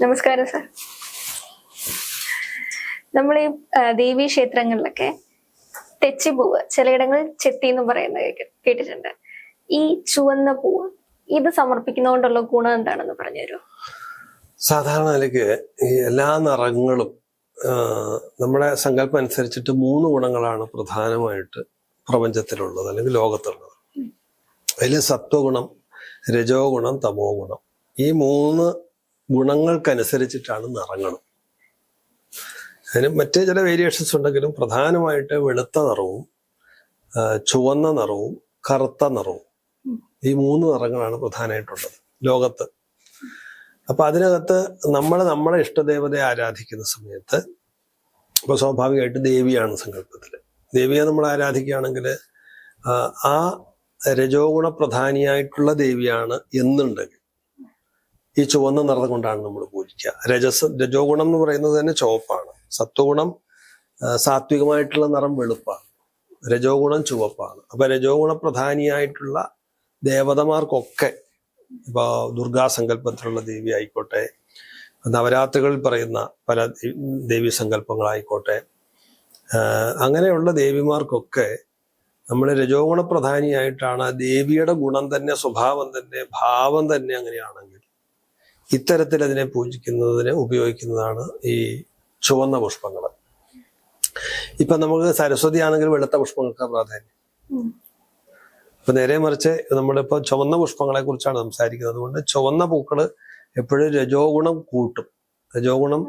നമസ്കാരം സാർ നമ്മൾ ഈ ദേവീ ക്ഷേത്രങ്ങളിലൊക്കെ തെച്ചിപ്പൂവ് ചിലയിടങ്ങളിൽ ചെത്തി എന്ന് പറയുന്നത് കേട്ടിട്ടുണ്ട്. ഈ ചുവന്ന പൂവ് ഇത് സമർപ്പിക്കുന്നതുകൊണ്ടുള്ള ഗുണം എന്താണെന്ന് പറഞ്ഞുതരൂ സാധാരണ നിലയ്ക്ക് ഈ എല്ലാ നിറങ്ങളും നമ്മുടെ സങ്കല്പം അനുസരിച്ചിട്ട് മൂന്ന് ഗുണങ്ങളാണ് പ്രധാനമായിട്ട് പ്രപഞ്ചത്തിലുള്ളത് അല്ലെങ്കിൽ ലോകത്തുള്ളത്. അതിൽ സത്വഗുണം രജോ ഗുണം തമോ ഗുണം ഈ മൂന്ന് ഗുണങ്ങൾക്കനുസരിച്ചിട്ടാണ് നിറങ്ങണം. അതിന് മറ്റ് ചില വേരിയേഷൻസ് ഉണ്ടെങ്കിലും പ്രധാനമായിട്ട് വെളുത്ത നിറവും ചുവന്ന നിറവും കറുത്ത നിറവും ഈ മൂന്ന് നിറങ്ങളാണ് പ്രധാനമായിട്ടുള്ളത് ലോകത്ത്. അപ്പൊ അതിനകത്ത് നമ്മൾ നമ്മുടെ ഇഷ്ടദേവതയെ ആരാധിക്കുന്ന സമയത്ത് ഇപ്പൊ സ്വാഭാവികമായിട്ട് ദേവിയാണ് സങ്കല്പത്തിൽ ദേവിയെ നമ്മൾ ആരാധിക്കുകയാണെങ്കിൽ ആ രജോഗുണ പ്രധാനിയായിട്ടുള്ള ദേവിയാണ് എന്നുണ്ടെങ്കിൽ ഈ ചുവന്ന നിറം കൊണ്ടാണ് നമ്മൾ പൂജിക്കുക. രജസ് രജോ ഗുണം എന്ന് പറയുന്നത് തന്നെ ചുവപ്പാണ്. സത്വഗുണം സാത്വികമായിട്ടുള്ള നിറം വെളുപ്പാണ്. രജോ ഗുണം ചുവപ്പാണ്. അപ്പൊ രജോ ഗുണ പ്രധാനിയായിട്ടുള്ള ദേവതമാർക്കൊക്കെ ഇപ്പൊ ദുർഗാസങ്കല്പത്തിലുള്ള ദേവി ആയിക്കോട്ടെ നവരാത്രികളിൽ പറയുന്ന പല ദേവി സങ്കല്പങ്ങളായിക്കോട്ടെ അങ്ങനെയുള്ള ദേവിമാർക്കൊക്കെ നമ്മൾ രജോഗുണ പ്രധാനിയായിട്ടാണ് ദേവിയുടെ ഗുണം തന്നെ സ്വഭാവം തന്നെ ഭാവം തന്നെ അങ്ങനെയാണെങ്കിൽ ഇത്തരത്തിൽ അതിനെ പൂജിക്കുന്നതിന് ഉപയോഗിക്കുന്നതാണ് ഈ ചുവന്ന പുഷ്പങ്ങൾ ഇപ്പൊ നമുക്ക് സരസ്വതി ആണെങ്കിൽ വെളുത്ത പുഷ്പങ്ങൾക്ക് പ്രാധാന്യം. അപ്പൊ നേരെ മറിച്ച് നമ്മളിപ്പോ ചുവന്ന പുഷ്പങ്ങളെ കുറിച്ചാണ് സംസാരിക്കുന്നത്. അതുകൊണ്ട് ചുവന്ന പൂക്കൾ എപ്പോഴും രജോ ഗുണം കൂട്ടും രജോ ഗുണം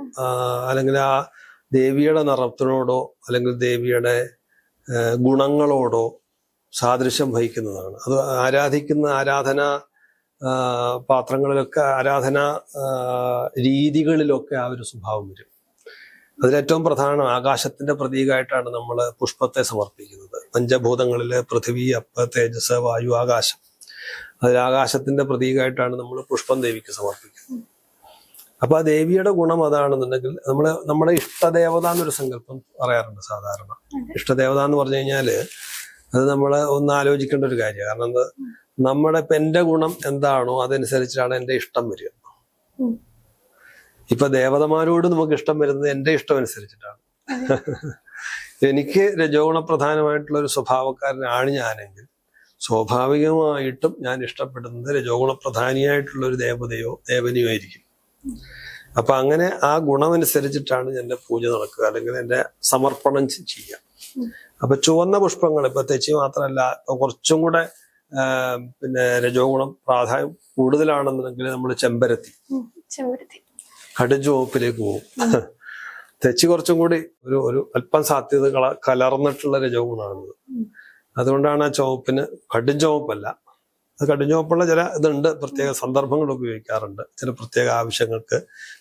അല്ലെങ്കിൽ ആ ദേവിയുടെ നിറത്തിനോടോ അല്ലെങ്കിൽ ദേവിയുടെ ഗുണങ്ങളോടോ സാദൃശ്യം വഹിക്കുന്നതാണ്. അത് ആരാധിക്കുന്ന ആരാധന പാത്രങ്ങളിലൊക്കെ ആരാധന രീതികളിലൊക്കെ ആ ഒരു സ്വഭാവം വരും. അതിലേറ്റവും പ്രധാനം ആകാശത്തിന്റെ പ്രതീകമായിട്ടാണ് നമ്മൾ പുഷ്പത്തെ സമർപ്പിക്കുന്നത്. പഞ്ചഭൂതങ്ങളിലെ പൃഥ്വി അപ്പ തേജസ് വായു ആകാശം. അതിൽ ആകാശത്തിന്റെ പ്രതീകമായിട്ടാണ് നമ്മൾ പുഷ്പം ദേവിക്ക് സമർപ്പിക്കുന്നത്. അപ്പൊ ആ ദേവിയുടെ ഗുണം അതാണെന്നുണ്ടെങ്കിൽ നമ്മൾ നമ്മുടെ ഇഷ്ടദേവത എന്നൊരു സങ്കല്പം പറയാറുണ്ട് സാധാരണ. ഇഷ്ടദേവത എന്ന് പറഞ്ഞു കഴിഞ്ഞാൽ അത് നമ്മൾ ഒന്ന് ആലോചിക്കേണ്ട ഒരു കാര്യമാണ്. കാരണം എന്താ? നമ്മുടെ ഇപ്പൊ എന്റെ ഗുണം എന്താണോ അതനുസരിച്ചാണ് എന്റെ ഇഷ്ടം വരിക. ഇപ്പൊ ദേവതമാരോട് നമുക്ക് ഇഷ്ടം വരുന്നത് എന്റെ ഇഷ്ടം അനുസരിച്ചിട്ടാണ്. എനിക്ക് രജോഗുണ പ്രധാനമായിട്ടുള്ള ഒരു സ്വഭാവക്കാരനാണ് ഞാനെങ്കിൽ സ്വാഭാവികമായിട്ടും ഞാൻ ഇഷ്ടപ്പെടുന്നത് രജോഗുണ പ്രധാനിയായിട്ടുള്ള ഒരു ദേവതയോ ദേവനയോ ആയിരിക്കും. അപ്പൊ അങ്ങനെ ആ ഗുണമനുസരിച്ചിട്ടാണ് എന്റെ പൂജ നടക്കുക. അല്ലെങ്കിൽ എന്റെ സമർപ്പണം ചെയ്യുക അപ്പൊ ചുവന്ന പുഷ്പങ്ങൾ ഇപ്പൊ തെച്ചി മാത്രമല്ല ഇപ്പൊ കുറച്ചും കൂടെ പിന്നെ രജോ ഗുണം പ്രാധാന്യം കൂടുതലാണെന്നുണ്ടെങ്കിൽ നമ്മൾ ചെമ്പരത്തി. കടുചുവപ്പിലേക്ക് പോകും. തെച്ചി കുറച്ചും കൂടി ഒരു ഒരു അല്പം സാധ്യത കലർന്നിട്ടുള്ള രജോ ഗുണമാണത് അതുകൊണ്ടാണ് ആ ചുവപ്പിന് കടും ചുവപ്പല്ല അത് കടും ചുവപ്പുള്ള ചില ഇതുണ്ട് പ്രത്യേക സന്ദർഭങ്ങൾ ഉപയോഗിക്കാറുണ്ട്. ചില പ്രത്യേക ആവശ്യങ്ങൾക്ക്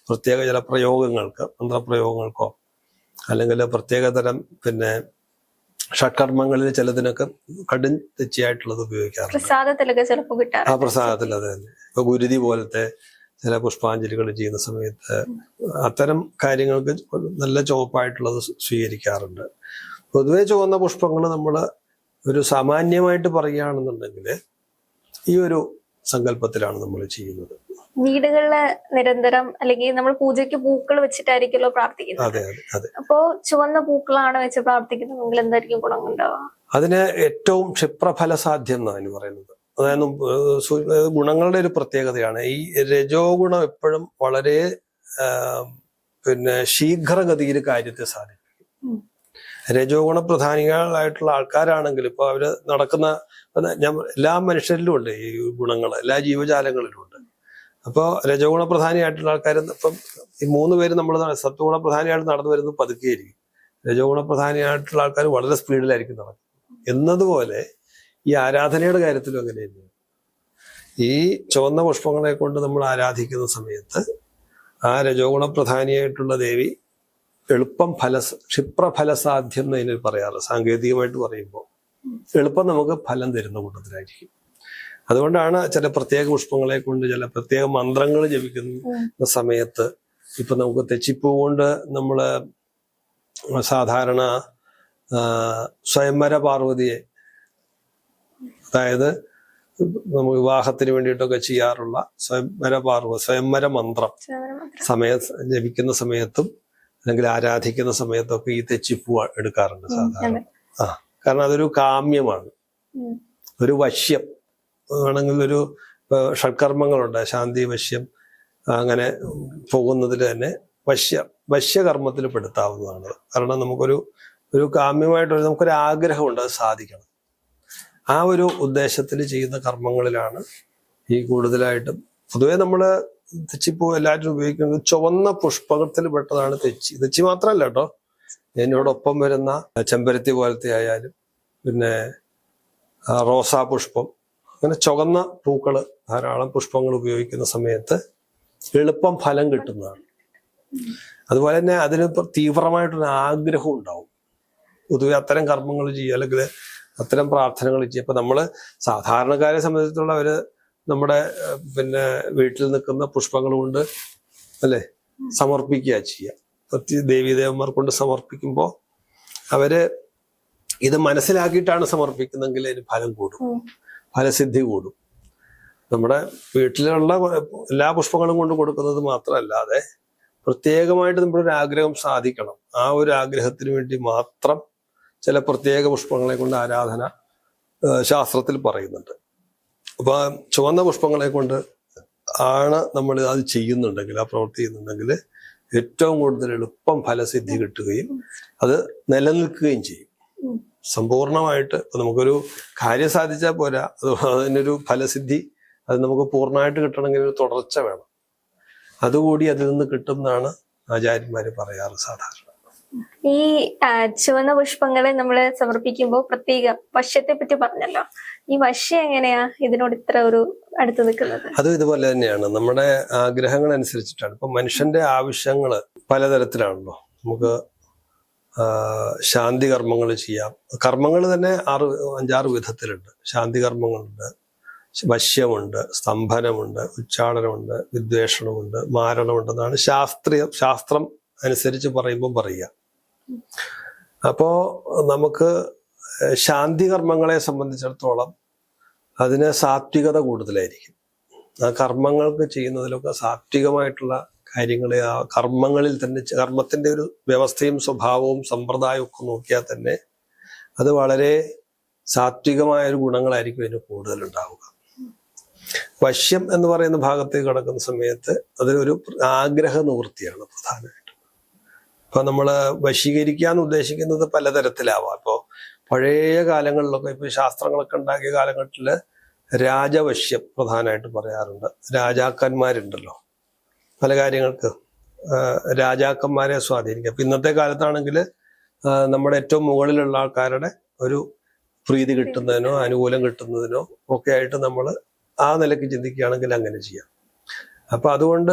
പ്രത്യേക ചില പ്രയോഗങ്ങൾക്ക് മന്ത്രപ്രയോഗങ്ങൾക്കോ അല്ലെങ്കിൽ പ്രത്യേക തരം പിന്നെ ഷഡ്കർമ്മങ്ങളിൽ ചിലതിനൊക്കെ കടും തെച്ചിയായിട്ടുള്ളത് ഉപയോഗിക്കാറുണ്ട്. പ്രസാദത്തിലൊക്കെ ചിലപ്പോൾ ആ പ്രസാദത്തിൽ അത് തന്നെ. ഇപ്പൊ ഗുരുതി പോലത്തെ ചില പുഷ്പാഞ്ജലികൾ ചെയ്യുന്ന സമയത്ത് അത്തരം കാര്യങ്ങൾക്ക് നല്ല ചുവപ്പായിട്ടുള്ളത് സ്വീകരിക്കാറുണ്ട്. പൊതുവെ ചുവന്ന പുഷ്പങ്ങൾ നമ്മൾ ഒരു സാമാന്യമായിട്ട് പറയുകയാണെന്നുണ്ടെങ്കിൽ ഈ ഒരു സങ്കല്പത്തിലാണ് നമ്മൾ ചെയ്യുന്നത്. വീടുകളിൽ നിരന്തരം അല്ലെങ്കിൽ നമ്മൾ പൂജയ്ക്ക് പൂക്കൾ വെച്ചിട്ടായിരിക്കുമല്ലോ പ്രാർത്ഥിക്കുന്നത്. അപ്പോ ചുവന്ന പൂക്കളാണ് വെച്ച് പ്രാർത്ഥിക്കുന്നതെങ്കിൽ എന്തായിരിക്കും ഗുണം ഉണ്ടാവുക അതിന് ഏറ്റവും ക്ഷിപ്രഫല സാധ്യം എന്നാണ് പറയുന്നത്. അതായത് ഗുണങ്ങളുടെ ഒരു പ്രത്യേകതയാണ്. ഈ രജോ ഗുണം എപ്പോഴും വളരെ പിന്നെ ശീഘ്രഗതിയിൽ കാര്യത്തെ സാധിക്കും. രജോ ഗുണ പ്രധാനികളായിട്ടുള്ള ആൾക്കാരാണെങ്കിൽ ഇപ്പൊ അവർ നടക്കുന്ന ഞാൻ എല്ലാ മനുഷ്യരിലും ഉണ്ട് ഈ ഗുണങ്ങൾ എല്ലാ ജീവജാലങ്ങളിലും ഉണ്ട്. അപ്പോൾ രജഗുണ പ്രധാനിയായിട്ടുള്ള ആൾക്കാർ ഇപ്പം ഈ മൂന്ന് പേര് നമ്മൾ സത്വഗുണ പ്രധാനിയായിട്ട് നടന്നു വരുന്നത് പതുക്കെയായിരിക്കും. രജഗുണ പ്രധാനിയായിട്ടുള്ള ആൾക്കാർ വളരെ സ്പീഡിലായിരിക്കും നടക്കുന്നത്. എന്നതുപോലെ ഈ ആരാധനയുടെ കാര്യത്തിലും അങ്ങനെ തന്നെയാണ് ഈ ചുവന്ന പുഷ്പങ്ങളെ കൊണ്ട് നമ്മൾ ആരാധിക്കുന്ന സമയത്ത് ആ രജോഗുണ പ്രധാനിയായിട്ടുള്ള ദേവി എളുപ്പം ഫല ക്ഷിപ്രഫലസാധ്യം എന്ന് അതിന് പറയാറ് സാങ്കേതികമായിട്ട് പറയുമ്പോൾ എളുപ്പം നമുക്ക് ഫലം തരുന്ന കൂട്ടത്തിലായിരിക്കും. അതുകൊണ്ടാണ് ചില പ്രത്യേക പുഷ്പങ്ങളെ കൊണ്ട് ചില പ്രത്യേക മന്ത്രങ്ങൾ ജപിക്കുന്ന സമയത്ത് ഇപ്പൊ നമുക്ക് തെച്ചിപ്പൂ കൊണ്ട് നമ്മൾ സാധാരണ സ്വയംവര പാർവതിയെ അതായത് നമുക്ക് വിവാഹത്തിന് വേണ്ടിയിട്ടൊക്കെ ചെയ്യാറുള്ള സ്വയംവര പാർവ സ്വയംവര മന്ത്രം സമയ ജപിക്കുന്ന സമയത്തും അല്ലെങ്കിൽ ആരാധിക്കുന്ന സമയത്തൊക്കെ ഈ തെച്ചിപ്പൂ എടുക്കാറുണ്ട് സാധാരണ. ആ കാരണം അതൊരു കാമ്യമാണ്. ഒരു വശ്യം. വേണമെങ്കിൽ ഒരു ഷഡ്കർമ്മങ്ങളുണ്ട്. ശാന്തി വശ്യം അങ്ങനെ പോകുന്നതിൽ തന്നെ വശ്യ വശ്യകർമ്മത്തിൽ പെടുത്താവുന്നതാണ്. കാരണം നമുക്കൊരു ഒരു കാമ്യമായിട്ടൊരു നമുക്കൊരു ആഗ്രഹമുണ്ട് അത് സാധിക്കണം. ആ ഒരു ഉദ്ദേശത്തിൽ ചെയ്യുന്ന കർമ്മങ്ങളിലാണ് ഈ കൂടുതലായിട്ടും പൊതുവേ നമ്മൾ തെച്ചിപ്പൂ എല്ലാവരും ഉപയോഗിക്കുന്നത് ചുവന്ന പുഷ്പത്തിൽ പെട്ടതാണ് തെച്ചി. തെച്ചി മാത്രമല്ല കേട്ടോ. എന്നോടൊപ്പം വരുന്ന ചെമ്പരത്തി പോലത്തെ ആയാലും പിന്നെ റോസാ പുഷ്പം അങ്ങനെ ചുവന്ന പൂക്കൾ ധാരാളം പുഷ്പങ്ങൾ ഉപയോഗിക്കുന്ന സമയത്ത് എളുപ്പം ഫലം കിട്ടുന്നതാണ്. അതുപോലെ തന്നെ അതിന് തീവ്രമായിട്ടൊരു ആഗ്രഹം ഉണ്ടാവും. പൊതുവെ അത്തരം കർമ്മങ്ങൾ ചെയ്യുക അല്ലെങ്കിൽ അത്തരം പ്രാർത്ഥനകൾ ചെയ്യുക. ഇപ്പൊ നമ്മൾ സാധാരണക്കാരെ സംബന്ധിച്ചിടത്തോളം അവർ നമ്മുടെ പിന്നെ വീട്ടിൽ നിൽക്കുന്ന പുഷ്പങ്ങൾ കൊണ്ട് അല്ലെ സമർപ്പിക്കുക ചെയ്യുക. പ്രത്യേക ദേവീദേവന്മാർ കൊണ്ട് സമർപ്പിക്കുമ്പോൾ അവർ ഇത് മനസ്സിലാക്കിയിട്ടാണ് സമർപ്പിക്കുന്നതെങ്കിൽ അതിന് ഫലം കൂടും. ഫലസിദ്ധി കൂടും. നമ്മുടെ വീട്ടിലുള്ള എല്ലാ പുഷ്പങ്ങളും കൊണ്ട് കൊടുക്കുന്നത് മാത്രമല്ലാതെ പ്രത്യേകമായിട്ട് നമ്മുടെ ഒരു ആഗ്രഹം സാധിക്കണം. ആ ഒരു ആഗ്രഹത്തിന് വേണ്ടി മാത്രം ചില പ്രത്യേക പുഷ്പങ്ങളെ കൊണ്ട് ആരാധന ശാസ്ത്രത്തിൽ പറയുന്നുണ്ട്. അപ്പൊ ആ ചുവന്ന പുഷ്പങ്ങളെ കൊണ്ട് ആണ് നമ്മൾ അത് ചെയ്യുന്നുണ്ടെങ്കിൽ ആ പ്രവൃത്തി ചെയ്യുന്നുണ്ടെങ്കിൽ ഏറ്റവും കൂടുതൽ എളുപ്പം ഫലസിദ്ധി കിട്ടുകയും അത് നിലനിൽക്കുകയും ചെയ്യും. സമ്പൂർണമായിട്ട് ഇപ്പൊ നമുക്കൊരു കാര്യം സാധിച്ചാൽ പോരാ. അത് അതിനൊരു ഫലസിദ്ധി അത് നമുക്ക് പൂർണമായിട്ട് കിട്ടണമെങ്കിൽ ഒരു തുടർച്ച വേണം. അതുകൂടി അതിൽ നിന്ന് കിട്ടും എന്നാണ് ആചാര്യന്മാര് പറയാറ് സാധാരണ. ഈ ചുവന്ന പുഷ്പങ്ങളെ നമ്മൾ സമർപ്പിക്കുമ്പോൾ പ്രത്യേക വശ്യത്തെ പറ്റി പറഞ്ഞല്ലോ. ഈ വശ്യം എങ്ങനെയാ ഇതിനോട് ഇത്ര ഒരു അടുത്ത് നിൽക്കുന്നത്? അതും ഇതുപോലെ തന്നെയാണ്. നമ്മുടെ ആഗ്രഹങ്ങൾ അനുസരിച്ചിട്ടാണ് ഇപ്പൊ മനുഷ്യന്റെ ആവശ്യങ്ങൾ പലതരത്തിലാണല്ലോ. നമുക്ക് ശാന്തി കർമ്മങ്ങൾ ചെയ്യാം. കർമ്മങ്ങൾ തന്നെ ആറ് അഞ്ചാറ് വിധത്തിലുണ്ട്. ശാന്തി കർമ്മങ്ങളുണ്ട്. വശ്യമുണ്ട് സ്തംഭനമുണ്ട് ഉച്ചാടനമുണ്ട് വിദ്വേഷണമുണ്ട് മാരണമുണ്ടെന്നാണ് ശാസ്ത്രീയ ശാസ്ത്രം അനുസരിച്ച് പറയുമ്പോൾ പറയുക. അപ്പോ നമുക്ക് ശാന്തി കർമ്മങ്ങളെ സംബന്ധിച്ചിടത്തോളം അതിന് സാത്വികത കൂടുതലായിരിക്കും. ആ കർമ്മങ്ങൾക്ക് ചെയ്യുന്നതിലൊക്കെ സാത്വികമായിട്ടുള്ള കാര്യങ്ങളെ ആ കർമ്മങ്ങളിൽ തന്നെ കർമ്മത്തിന്റെ ഒരു വ്യവസ്ഥയും സ്വഭാവവും സമ്പ്രദായവും ഒക്കെ നോക്കിയാൽ തന്നെ അത് വളരെ സാത്വികമായ ഒരു ഗുണങ്ങളായിരിക്കും അതിന് കൂടുതൽ ഉണ്ടാവുക വശ്യം എന്ന് പറയുന്ന ഭാഗത്തേക്ക് കടക്കുന്ന സമയത്ത് അതിനൊരു ആഗ്രഹ നിവൃത്തിയാണ് പ്രധാനമായിട്ടും. ഇപ്പൊ നമ്മൾ വശീകരിക്കാൻ ഉദ്ദേശിക്കുന്നത് പലതരത്തിലാവാം. ഇപ്പോൾ പഴയ കാലങ്ങളിലൊക്കെ ഇപ്പൊ ശാസ്ത്രങ്ങളൊക്കെ ഉണ്ടാക്കിയ കാലഘട്ടത്തിൽ രാജവശ്യം പ്രധാനമായിട്ട് പറയാറുണ്ട്. രാജാക്കന്മാരുണ്ടല്ലോ. പല കാര്യങ്ങൾക്ക് രാജാക്കന്മാരെ സ്വാധീനിക്കുക അപ്പൊ ഇന്നത്തെ കാലത്താണെങ്കിൽ നമ്മുടെ ഏറ്റവും മുകളിലുള്ള ആൾക്കാരുടെ ഒരു പ്രീതി കിട്ടുന്നതിനോ അനുകൂലം കിട്ടുന്നതിനോ ഒക്കെ ആയിട്ട് നമ്മൾ ആ നിലയ്ക്ക് ചിന്തിക്കുകയാണെങ്കിൽ അങ്ങനെ ചെയ്യാം. അപ്പൊ അതുകൊണ്ട്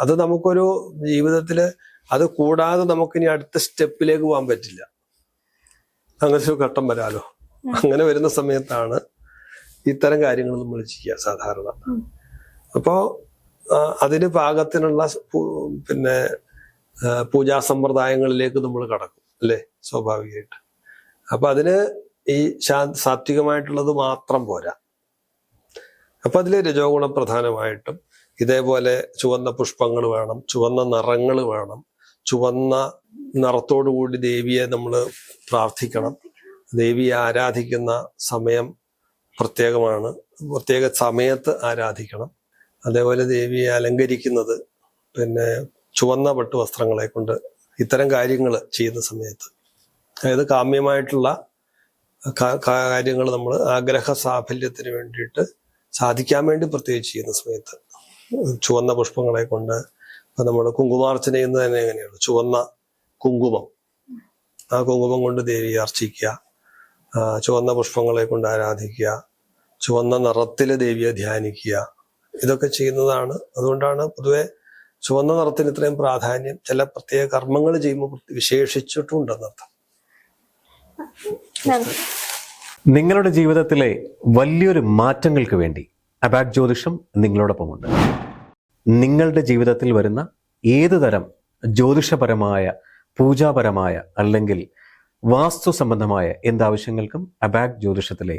അത് നമുക്കൊരു ജീവിതത്തിൽ അത് കൂടാതെ നമുക്കിനി അടുത്ത സ്റ്റെപ്പിലേക്ക് പോകാൻ പറ്റില്ല. അങ്ങനത്തെ ഒരു ഘട്ടം വരാലോ? അങ്ങനെ വരുന്ന സമയത്താണ് ഇത്തരം കാര്യങ്ങൾ നമ്മൾ ചെയ്യുക സാധാരണ. ഉം. അതിന് പാകത്തിനുള്ള പിന്നെ പൂജാ സമ്പ്രദായങ്ങളിലേക്ക് നമ്മൾ കടക്കും അല്ലേ? സ്വാഭാവികമായിട്ട്. അപ്പൊ അതിന് ഈ ശാ- സാത്വികമായിട്ടുള്ളത് മാത്രം പോരാ. അപ്പൊ അതിലെ രജോ ഗുണം പ്രധാനമായിട്ടും ഇതേപോലെ ചുവന്ന പുഷ്പങ്ങൾ വേണം ചുവന്ന നിറങ്ങൾ വേണം ചുവന്ന നിറത്തോടു കൂടി ദേവിയെ നമ്മൾ പ്രാർത്ഥിക്കണം. ദേവിയെ ആരാധിക്കുന്ന സമയം പ്രത്യേകമാണ്. പ്രത്യേക സമയത്ത് ആരാധിക്കണം. അതേപോലെ ദേവിയെ അലങ്കരിക്കുന്നത് പിന്നെ ചുവന്ന പട്ടു വസ്ത്രങ്ങളെ കൊണ്ട് ഇത്തരം കാര്യങ്ങൾ ചെയ്യുന്ന സമയത്ത്. അതായത് കാമ്യമായിട്ടുള്ള കാര്യങ്ങൾ നമ്മൾ ആഗ്രഹ സാഫല്യത്തിന് വേണ്ടിയിട്ട് സാധിക്കാൻ വേണ്ടി പ്രത്യേകിച്ച് ചെയ്യുന്ന സമയത്ത്. ചുവന്ന പുഷ്പങ്ങളെ കൊണ്ട് ഇപ്പൊ നമ്മൾ കുങ്കുമാർച്ചന ചെയ്യുന്നത് തന്നെ എങ്ങനെയാണ്? ചുവന്ന കുങ്കുമം. ആ കുങ്കുമം കൊണ്ട് ദേവിയെ അർച്ചിക്കുക ചുവന്ന പുഷ്പങ്ങളെ കൊണ്ട് ആരാധിക്കുക ചുവന്ന നിറത്തിൽ ദേവിയെ ധ്യാനിക്കുക ഇതൊക്കെ ചെയ്യുന്നതാണ്. അതുകൊണ്ടാണ് പൊതുവെ ചുവന്ന നിറത്തിന് ഇത്രയും പ്രാധാന്യം ചില പ്രത്യേക കർമ്മങ്ങൾ ചെയ്യുമ്പോൾ വിശേഷിച്ചിട്ടുണ്ടെന്നർത്ഥം നിങ്ങളുടെ ജീവിതത്തിലെ വലിയൊരു മാറ്റങ്ങൾക്ക് വേണ്ടി അബാക് ജ്യോതിഷം നിങ്ങളോടൊപ്പമുണ്ട്. നിങ്ങളുടെ ജീവിതത്തിൽ വരുന്ന ഏത് തരം ജ്യോതിഷപരമായ പൂജാപരമായ അല്ലെങ്കിൽ വാസ്തു സംബന്ധമായ എന്താവശ്യങ്ങൾക്കും അബാക് ജ്യോതിഷത്തിലെ